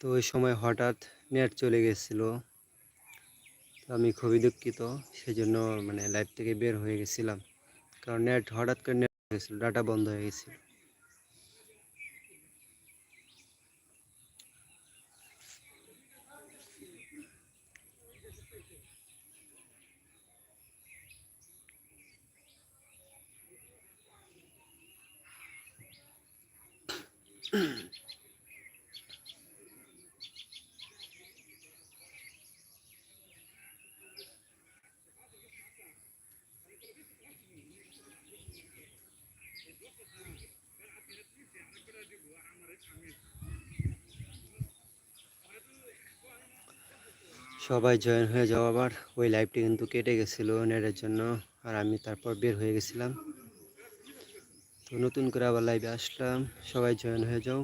তো ওই সময় হঠাৎ নেট চলে গেছিল। তো আমি খুবই দুঃখিত সেই জন্য মানে লাইভ থেকে বের হয়ে গেছিলাম। কারণ নেট হঠাৎ করে নেট গেছিল ডাটা বন্ধ হয়ে গেছিল। সবাই জয়েন হয়ে যাও আবার। ওই লাইভটি কিন্তু কেটে গেছিল নেটের জন্য, আর আমি তারপর বের হয়ে গেছিলাম। তো নতুন করে আবার লাইভে আসলাম। সবাই জয়েন হয়ে যাও।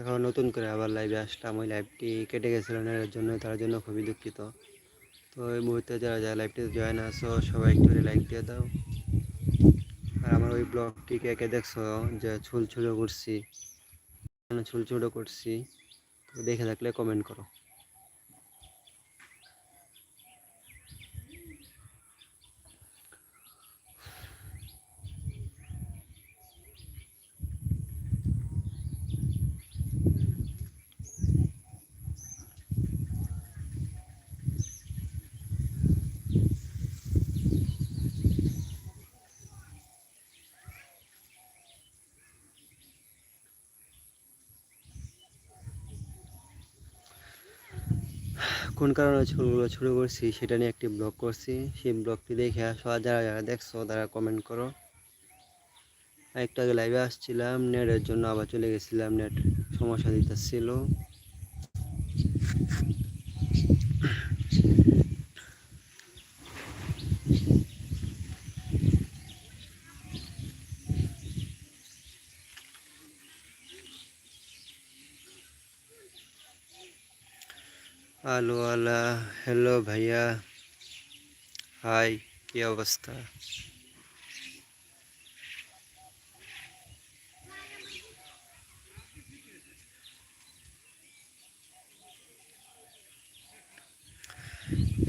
এখন নতুন করে আবার লাইভে আসলাম। ওই লাইভটি কেটে গেছিল না, এর জন্য তার জন্য খুবই দুঃখিত। তো ওই মুহূর্তে যারা যারা লাইভটি জয়েন আসো সবাই একটু লাইক দিয়ে দাও। আর আমার ওই ব্লগটি কে কে দেখছ, যে ছুল ছুলো করছি। ছুল ছুলো করছি? তো দেখে থাকলে কমেন্ট করো। কোন কারণে ছবিগুলো শুরু করছি সেটা নিয়ে একটি ব্লগ করছি। সেই ব্লগটি দেখে সবাই যারা যারা দেখছ তারা কমেন্ট করো। একটু আগে লাইভে আসছিলাম নেটের জন্য আবার চলে গেছিলাম নেট সমস্যা দিতেছিল। হ্যালো ভাইয়া। হাই, কি অবস্থা?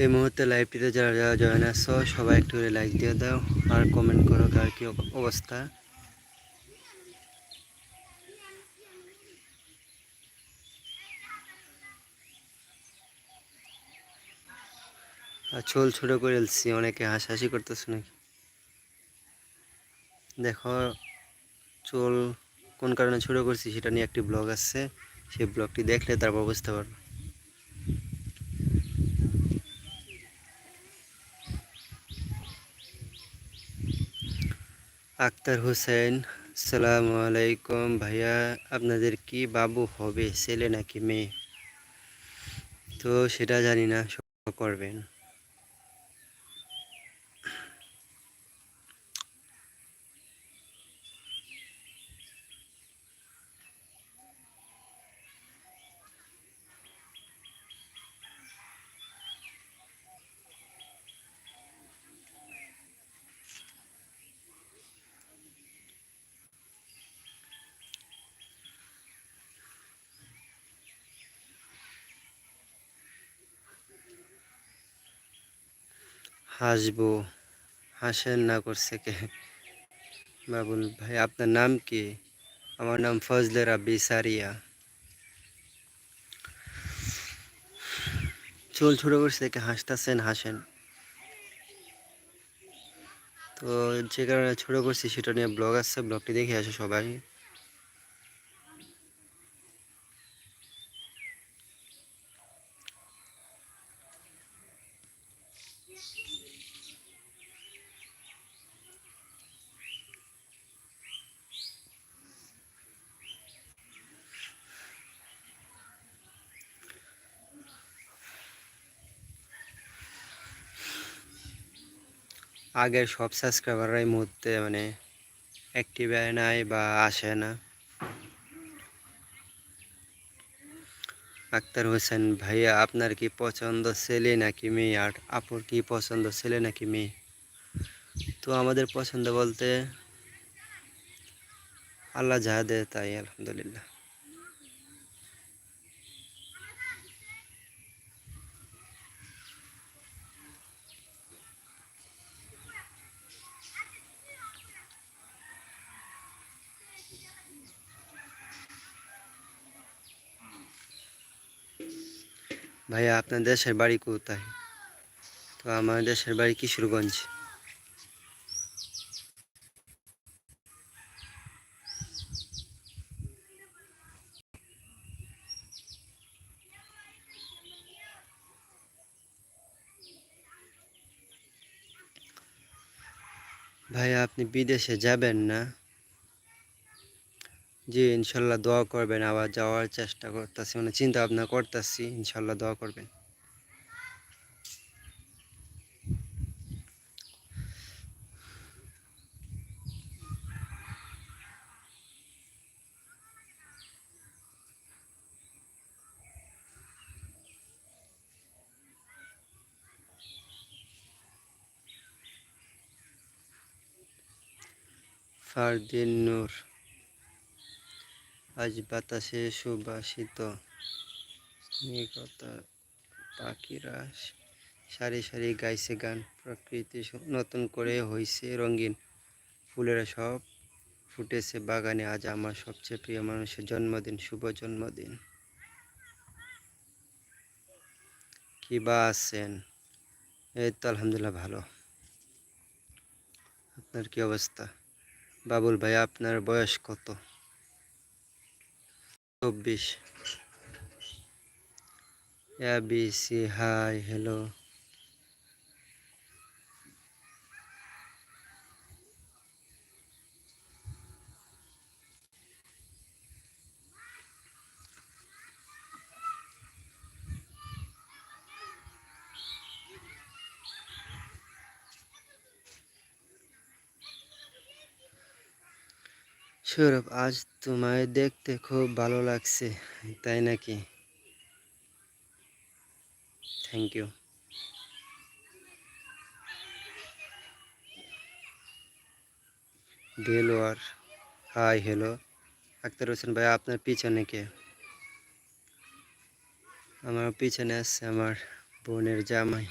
এই মুহূর্তে লাইভটিতে যারা যারা জয়েন আসছো সবাই একটু লাইক দিয়ে দাও আর কমেন্ট করো, কার কি অব- অবস্থা। চোল ছোটো করে এলছি, অনেকে হাসাহাসি করতেছে নাকি? দেখো চোল কোন কারণে ছোটো করছি সেটা নিয়ে একটি ব্লগ আছে, সেই ব্লগটি দেখলে তারপর বুঝতে পারবে। আক্তার হোসেন, সালামু আলাইকুম ভাইয়া, আপনাদের কি বাবু হবে, ছেলে নাকি মেয়ে? তো সেটা জানি না করবেন। হাসবো, হাসেন না করছে কে? বাবুল ভাই, আপনার নাম কি? আমার নাম ফজলে রাব্বি সারিয়া। চুল ছোটো করছে কে? হাসতেছেন, হাসেন। তো যে কারণে ছোটো করছি, সেটা নিয়ে ব্লগ আসছে ব্লগটি দেখে আসে সবাই। আগের সব সাবস্ক্রাইবাররা এই মুহূর্তে মানে অ্যাক্টিভ নাই বা আসে না। আক্তার হোসেন, ভাইয়া, আপনার কি পছন্দ ছেলে নাকি মেয়ে? আর আপুর কি পছন্দ ছেলে নাকি মেয়ে? তো আমাদের পছন্দ বলতে আল্লাহ যা দেয় তাই, আলহামদুলিল্লাহ। ভাইয়া আপনার দেশের বাড়ি কোথায়? তো আমার দেশের বাড়ি কিশোরগঞ্জ। ভাইয়া আপনি বিদেশে যাবেন না? জি ইনশাল্লাহ দোয়া করবেন, আবার যাওয়ার চেষ্টা করতেছি মানে চিন্তা ভাবনা করতেছি, ইনশাল্লাহ দোয়া করবেন। ফারদিন নূর। আজ বাতাসে সুবাসিত স্নিগ্ধতা পাখিরা সারি সারি গাইছে গান। প্রকৃতি নতুন করে হইছে রঙিন। ফুলেরা সব ফুটেছে বাগানে। আজ আমার সবচেয়ে প্রিয় মানুষের জন্মদিন, শুভ জন্মদিন। কি বা আছেন? এই তো আলহামদুলিল্লাহ ভালো। আপনার কি অবস্থা? বাবুল ভাই, আপনার বয়স কত? চব্বিশ। A B C hi hello. Sourav, আজ তোমায় দেখতে খুব ভালো লাগছে, তাই নাকি? Thank you Delwar hi hello Akhtar Hossain ভাই, আপনার পিছনে কে? আমার পিছনে আছে আমার বোনের জামাই।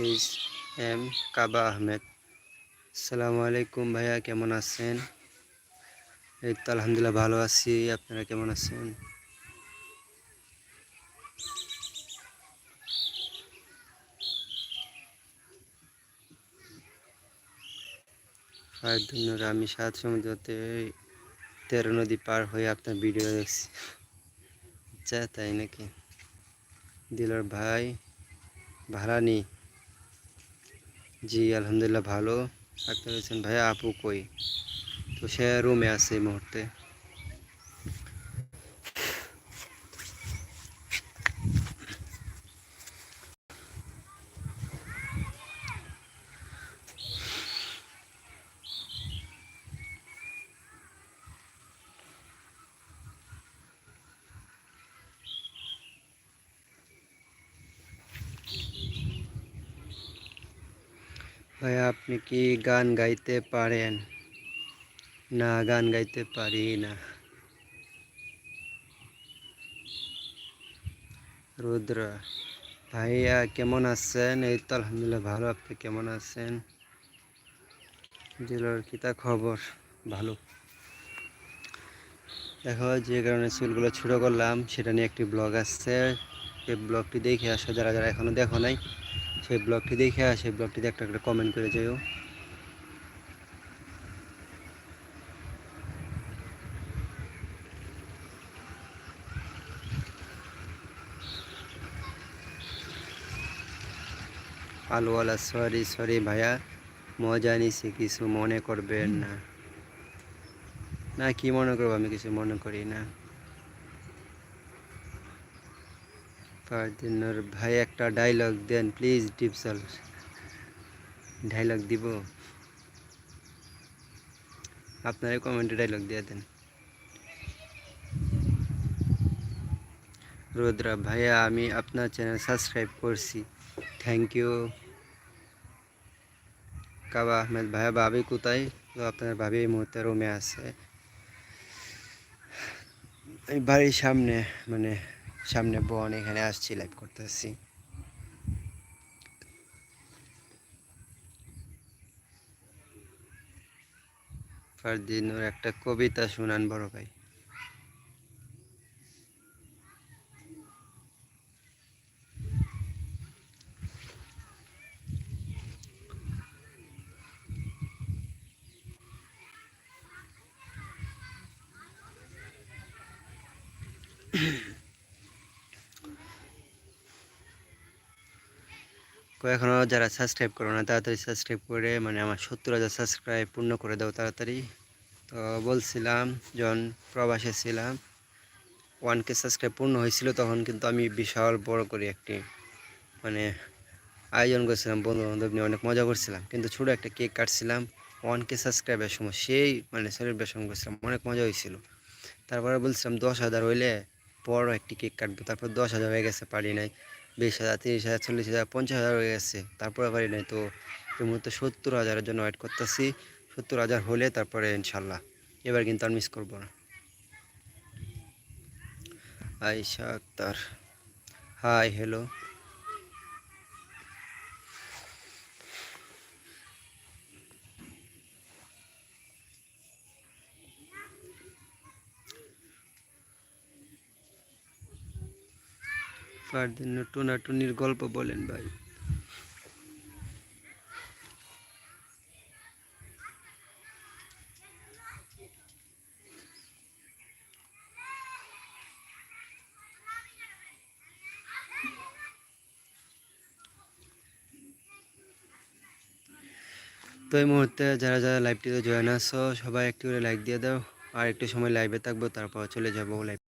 ইস এম কাবা আহমেদ আসসালামু আলাইকুম ভাইয়া কেমন আছেন এই তো আলহামদুলিল্লাহ ভালো আছি আপনারা কেমন আছেন আর ধন্যবাদ আমি সাত সমুদ্রতে তেরো নদী পার হয়ে আপনার ভিডিও দেখছি। আচ্ছা তাই নাকি? দিলর ভাই, ভাড়া নি। জি আলহামদুলিল্লাহ ভালো ডাক্তার হোসেন ভাই আপু কই তো সে রুমে আছে এই মুহূর্তে ভাই, আপনি কি গান গাইতে পারেন? না, গান গাইতে পারি না। রুদ্র, ভাইয়া কেমন আছেন? এই তো আলহামদুলিল্লাহ ভালো, আপনি কেমন আছেন? জেলার কিতা খবর? ভালো। দেখো, যে কারণে চুলগুলো ছোটো করলাম, সেটা নিয়ে একটি ব্লগ আসছে। সেই ব্লগটি দেখে আসো যারা যারা এখনও দেখো নাই সেই ব্লগটি দেখে আসে সেই ব্লগটিতে একটা একটা কমেন্ট করে যেও আলুওয়ালা সরি সরি ভাইয়া, মজা নিছি, কিছু মনে করবেন না। না, কি মনে করব আমি কিছু মনে করি না। ফারদিনুর ভাই একটা ডায়লগ দেন প্লিজ ডিপসল ডায়লগ দিব আপনারা কমেন্টে ডায়লগ দিয়ে দেন রুদ্রা ভাইয়া আমি আপনার চ্যানেল সাবস্ক্রাইব করছি থ্যাংক ইউ কাবা আহমেদ ভাইয়া ভাবি কোথায় তো আপনার ভাবি এই মুহূর্তে রুমে আছে এই বাড়ির সামনে মানে সামনে বন এখানে আসছি লাইভ করতেছি। ফারদিনুর একটা কবিতা শুনান বড় ভাই। এখনও যারা সাবস্ক্রাইব করো না, তাড়াতাড়ি সাবস্ক্রাইব করে মানে আমার সত্তর হাজার সাবস্ক্রাইব পূর্ণ করে দাও তাড়াতাড়ি। তো বলছিলাম, যখন প্রবাসে ছিলাম ওয়ান কে সাবস্ক্রাইব পূর্ণ হয়েছিল, তখন কিন্তু আমি বিশাল বড় করে একটি মানে আয়োজন করছিলাম বন্ধু বান্ধব নিয়ে অনেক মজা করছিলাম। কিন্তু ছোটো একটা কেক কাটছিলাম ওয়ান কে সাবস্ক্রাইবের সময় সেই মানে সেলিব্রেশন করছিলাম, অনেক মজা হয়েছিল। তারপরে বলছিলাম, দশ হাজার হইলে বড় একটি কেক কাটবো, তারপর দশ হাজার হয়ে গেছে, পারি নাই। বিশ হাজার, তিরিশ হাজার, চল্লিশ হাজার, পঞ্চাশ হাজার হয়ে গেছে। তারপরে পারি নাই তো এই মুহূর্তে সত্তর হাজারের জন্য ওয়েট করতেছি। সত্তর হাজার হলে তারপরে ইনশাল্লাহ। এবার কিন্তু আর মিস করব না। আইসা আক্তার। হাই হ্যালো ফারদিন টোনাটুনির গল্প বলেন ভাই। তো এই মুহূর্তে যারা যারা লাইভটিতে জয়েন আসছো সবাই একটু করে লাইক দিয়ে দাও। আর একটু সময় লাইভে থাকব, তারপর চলে যাব লাইভ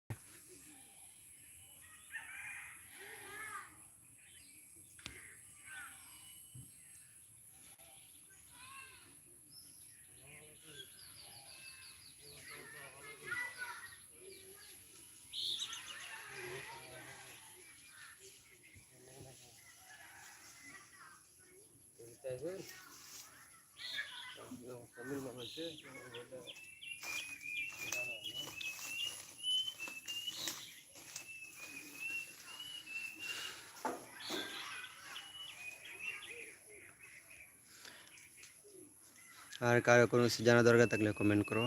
আর কারও কোনো কিছু জানা দরকার থাকলে কমেন্ট করো।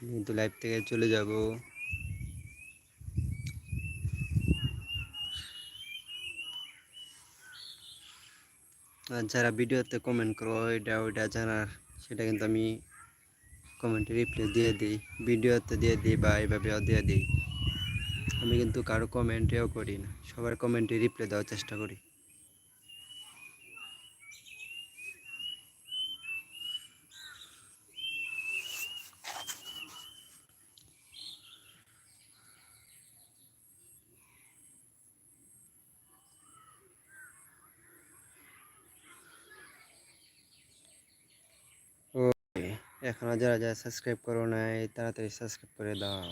কিন্তু লাইভ থেকে চলে যাব আর যারা ভিডিওতে কমেন্ট করো এটা ওইটা জানার সেটা কিন্তু আমি কমেন্টে রিপ্লাই দিয়ে দিই। ভিডিওতে দিয়ে দিই বা এইভাবেও দিয়ে দিই। আমি কিন্তু কারও কমেন্টেও করি না। সবার কমেন্টে রিপ্লাই দেওয়ার চেষ্টা করি। এখনও যারা যারা সাবস্ক্রাইব করো নাই, তাড়াতাড়ি সাবস্ক্রাইব করে দাও।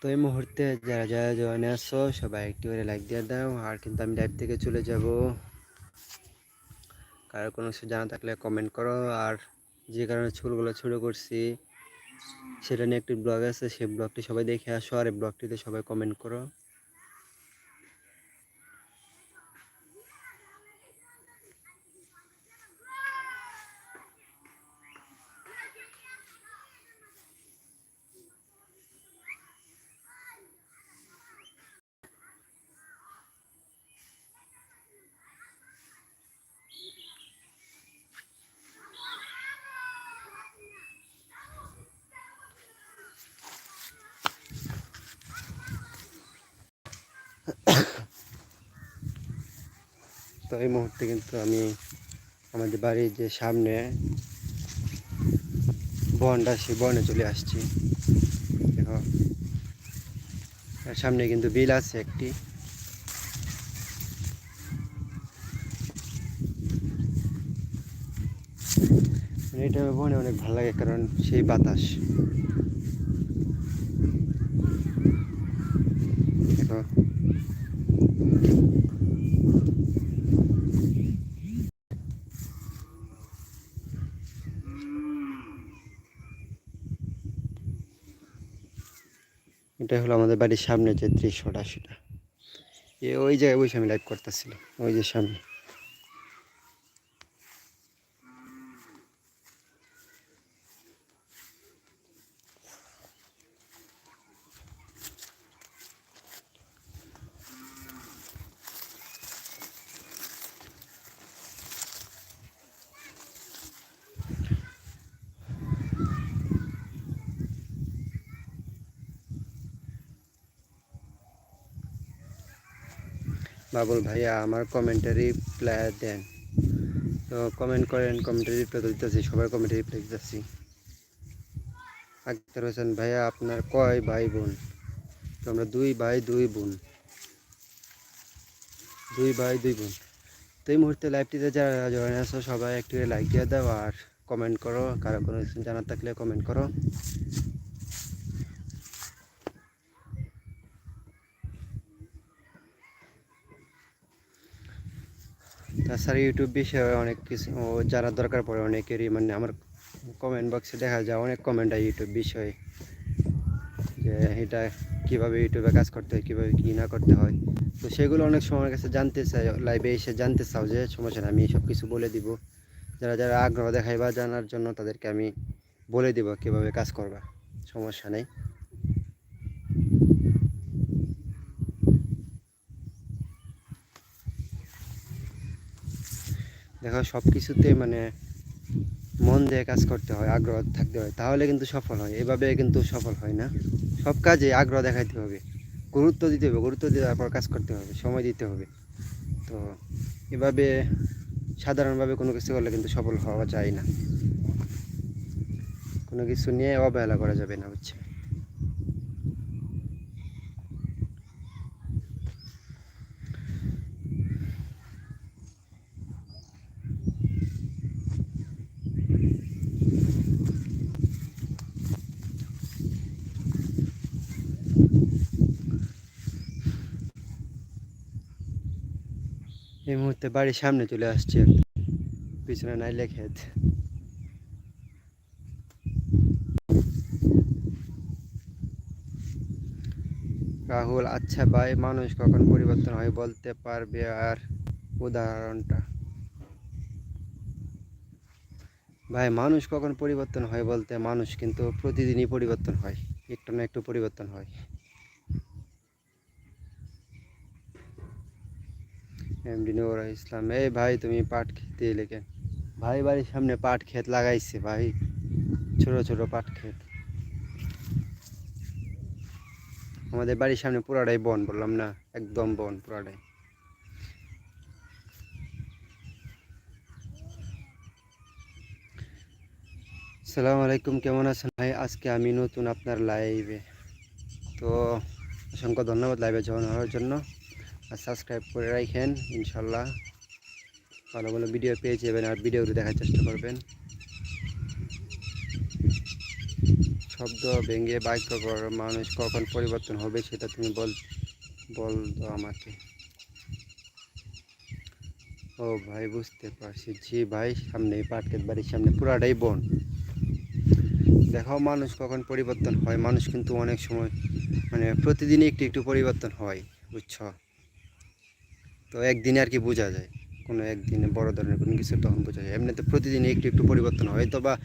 তো এই মুহূর্তে যারা যারা জয়েন আসছো সবাই একটু করে লাইক দিয়ে দাও। আর কিন্তু আমি লাইভ থেকে চলে যাব। কারও কোনো কিছু জানা থাকলে কমেন্ট করো। আর যে কারণে চুলগুলো ছোটো করছি, সেটা নিয়ে একটি ব্লগ আছে, সেই ব্লগটি সবাই দেখে আসো, আর এই ব্লগটিতে সবাই কমেন্ট করো। তো এই মুহূর্তে কিন্তু আমি আমাদের বাড়ির যে সামনে বনটা, সেই বনে চলে আসছি। দেখো সামনে কিন্তু বিল আছে একটি। মানে এটা বনে অনেক ভালো লাগে কারণ সেই বাতাস দেখো এটা হলো আমাদের বাড়ির সামনে যে দৃশ্যটা সেটা। এ ওই জায়গায় বসে আমি লাইভ করতেছিলাম, ওই যে সামনে। বাবুল ভাইয়া, আমার কমেন্টে রিপ্লাই দেন। তো কমেন্ট করেন কমেন্টে রিপ্লাই দিতেছি, সবার কমেন্টে রিপ্লাই দিতেছি। আক্তার হোসেন ভাইয়া, আপনার কয় ভাই বোন? তো আমরা দুই ভাই, দুই বোন। দুই ভাই, দুই বোন। তো এই মুহূর্তে লাইভটিতে যারা জয়েন আছো, সবাই একটু লাইক দিয়ে দাও আর কমেন্ট করো। কারও কোনো জানার থাকলে কমেন্ট করো। তাছাড়া ইউটিউব বিষয়ে অনেক কিছু জানার দরকার পড়ে অনেকেরই মানে আমার কমেন্ট বক্সে দেখা যায় অনেক কমেন্ট হয় ইউটিউব বিষয়ে যে এটা কীভাবে ইউটিউবে কাজ করতে হয় কীভাবে কী না করতে হয়। তো সেগুলো অনেক সময় কাছে জানতে চাই লাইভে এসে জানতে চাও যে সমস্যা নেই, আমি সব কিছু বলে দিব। যারা যারা আগ্রহ দেখাই বা জানার জন্য তাদেরকে আমি বলে দিব কীভাবে কাজ করবা সমস্যা নেই। দেখো সব কিছুতে মানে মন দিয়ে কাজ করতে হয়, আগ্রহ থাকতে হয়। তাহলে কিন্তু সফল হয়, এভাবে কিন্তু সফল হয় না। সব কাজে আগ্রহ দেখাইতে হবে, গুরুত্ব দিতে হবে, গুরুত্ব দিয়ে তারপর কাজ করতে হবে, সময় দিতে হবে। তো এভাবে সাধারণভাবে কোনো কিছু করলে কিন্তু সফল হওয়া যায় না। কোনো কিছু নিয়ে অবহেলা করা যাবে না বুঝছে মুহূর্তে বাড়ির সামনে চলে আসছে পিছনে নাইলে খেত রাহুল আচ্ছা ভাই, মানুষ কখন পরিবর্তন হয় বলতে পারবে আর উদাহরণটা? ভাই, মানুষ কখন পরিবর্তন হয় বলতে মানুষ কিন্তু প্রতিদিনই পরিবর্তন হয়। একটু না একটু পরিবর্তন হয়। এমডি নুর ইসলাম এই ভাই, তুমি পাট খেতে এলে কেন? ভাই, বাড়ির সামনে পাট ক্ষেত লাগাইছে ভাই, ছোট ছোট পাট ক্ষেত। আমাদের বাড়ির সামনে পুরাটাই বন, বললাম, না, একদম বন পুরাটাই। সালাম আলাইকুম, কেমন আছেন ভাই? আজকে আমি নতুন আপনার লাইভে তো, অসংখ্য ধন্যবাদ লাইভে জয়েন হওয়ার জন্য। আর সাবস্ক্রাইব করে রাখেন ইনশাল্লাহ ভালো ভালো ভিডিও পেয়ে যাবেন আর ভিডিওগুলো দেখার চেষ্টা করবেন। শব্দ ভেঙে বাক্য মানুষ কখন পরিবর্তন হবে সেটা তুমি বল বল দাও আমাকে। ও ভাই, বুঝতে পারছি। জি ভাই, সামনে পাটকের বাড়ির সামনে পুরাটাই বন। দেখো, মানুষ কখন পরিবর্তন হয়। মানুষ কিন্তু অনেক সময় মানে প্রতিদিনই একটু একটু পরিবর্তন হয়, বুঝছ? তো একদিনে আর কি বোঝা যায়। কোনো একদিনে বড় ধরনের কোনো কিছু তখন বোঝা যায়। এমনিতে প্রতিদিনই একটু একটু পরিবর্তন হয় হয়তো বা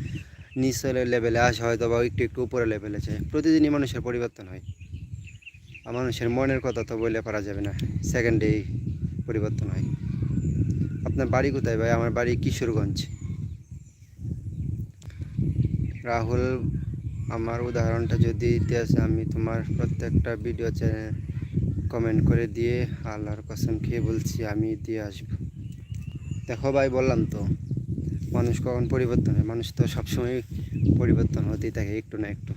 নিচের লেভেলে আসে হয়তো বা একটু একটু উপরে লেভেলে যায় প্রতিদিনই মানুষের পরিবর্তন হয়। আর মানুষের মনের কথা তো বলে পারা যাবে না। সেকেন্ড সেকেন্ডেই পরিবর্তন হয়। আপনার বাড়ি কোথায় ভাই? আমার বাড়ি কিশোরগঞ্জ। রাহুল, আমার উদাহরণটা যদি দিতে আসে, আমি তোমার প্রত্যেকটা ভিডিও চ্যানেল কমেন্ট করে দিয়ে আল্লাহর কসম খেয়ে বলছি, আমি দিয়ে আসব। দেখো ভাই, বললাম তো, মানুষ কখন পরিবর্তন হয়? মানুষ তো সবসময় পরিবর্তন হতেই থাকে, একটু না একটু।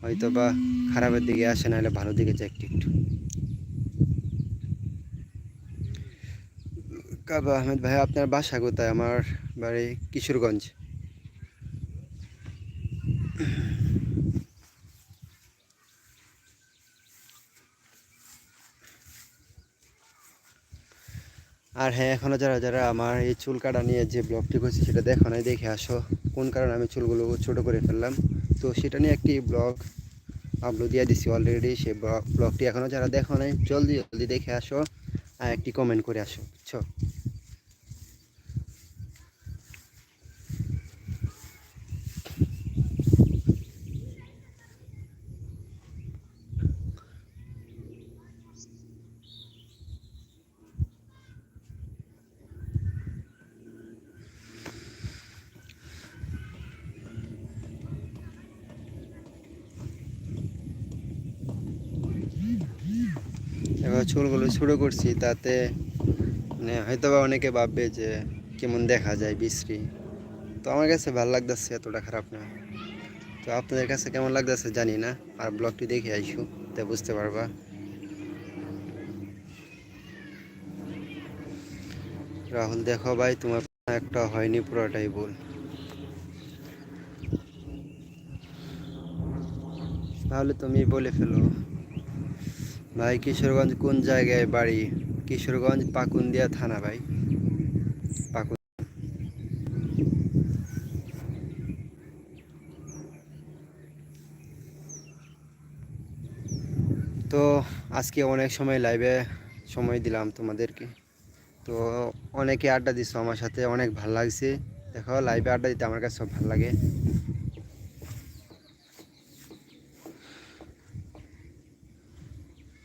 হয়তো বা খারাপের দিকে আসে, নাহলে ভালো দিকে যায় একটু একটু। কাবা আহমেদ ভাই, আপনার বাসা কোথায়? আমার বাড়ি কিশোরগঞ্জ। আর হ্যাঁ এখনও যারা যারা আমার এই চুল কাটা নিয়ে যে ব্লগটি করছি, সেটা দেখো নাই, দেখে আসো কোন কারণে আমি চুলগুলো ছোট করে ফেললাম। তো সেটা নিয়ে একটি ব্লগ আপলোড দিয়ে দিছি অলরেডি সে ব্লগটি এখনও যারা দেখো নাই, জলদি জলদি দেখে আসো আর একটি কমেন্ট করে আসো। বুঝছ এবার চুলগুলো ছোটো করছি, তাতে মানে হয়তো বা অনেকে ভাববে যে কেমন দেখা যায় বিশ্রী। তো আমার কাছে ভালো লাগতেছে, এতটা খারাপ না। তো আপনাদের কাছে কেমন লাগতেছে জানি না, আর ব্লগটি দেখে আইসু, তা বুঝতে পারবা। রাহুল, দেখো ভাই, তোমার একটা হয়নি, পুরোটাই ভুল। তাহলে তুমি বলে ফেলো। ভাই, কিশোরগঞ্জ কোন জায়গায় বাড়ি? কিশোরগঞ্জ পাকুন্দিয়া থানা, ভাই। পাকুন তো আজকে অনেক সময় লাইভে সময় দিলাম তোমাদেরকে। তো অনেকে আড্ডা দিছো আমার সাথে, অনেক ভালো লাগছে। দেখো লাইভে আড্ডা দিতে আমার কাছে সব ভালো লাগে।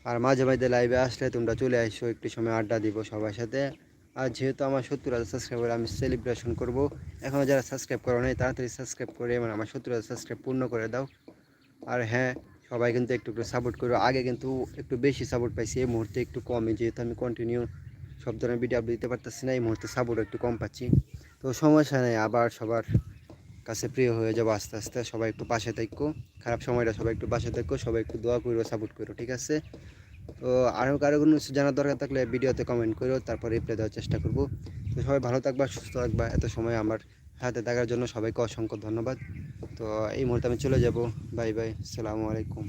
আর মাঝে মাঝে লাইভে আসলে তোমরা চলে আসো, একটু সময় আড্ডা দিব সবার সাথে। আর যেহেতু আমার সত্তর হাজার সাবস্ক্রাইবার আমি সেলিব্রেশন করব। এখনও যারা সাবস্ক্রাইব করো নাই, তাড়াতাড়ি সাবস্ক্রাইব করে মানে আমার সত্তর হাজার সাবস্ক্রাইব পূর্ণ করে দাও। আর হ্যাঁ সবাই কিন্তু একটু একটু সাপোর্ট করো। আগে কিন্তু একটু বেশি সাপোর্ট পাইছি, এই মুহূর্তে একটু কমই, যেহেতু আমি কন্টিনিউ সব ধরনের ভিডিও আপলোড দিতে পারতেছি না, এই মুহূর্তে সাপোর্ট একটু কম পাচ্ছি। তো সমস্যা নেই, আবার সবার কাছে প্রিয় হয়ে যাব আস্তে আস্তে। সবাই একটু পাশে থাকো, খারাপ সময়টা সবাই একটু পাশে থাকো, সবাই একটু দোয়া করো সাপোর্ট করো, ঠিক আছে? তো আরও কারও কোনো জানার দরকার থাকলে ভিডিওতে কমেন্ট করো, তারপর রিপ্লাই দেওয়ার চেষ্টা করব। তো সবাই ভালো থাকবা, সুস্থ থাকবা, এত সময় আমার হাতে থাকার জন্য সবাইকে অসংখ্য ধন্যবাদ। তো এই মুহূর্তে আমি চলে যাব। বাই বাই সালামু আলাইকুম।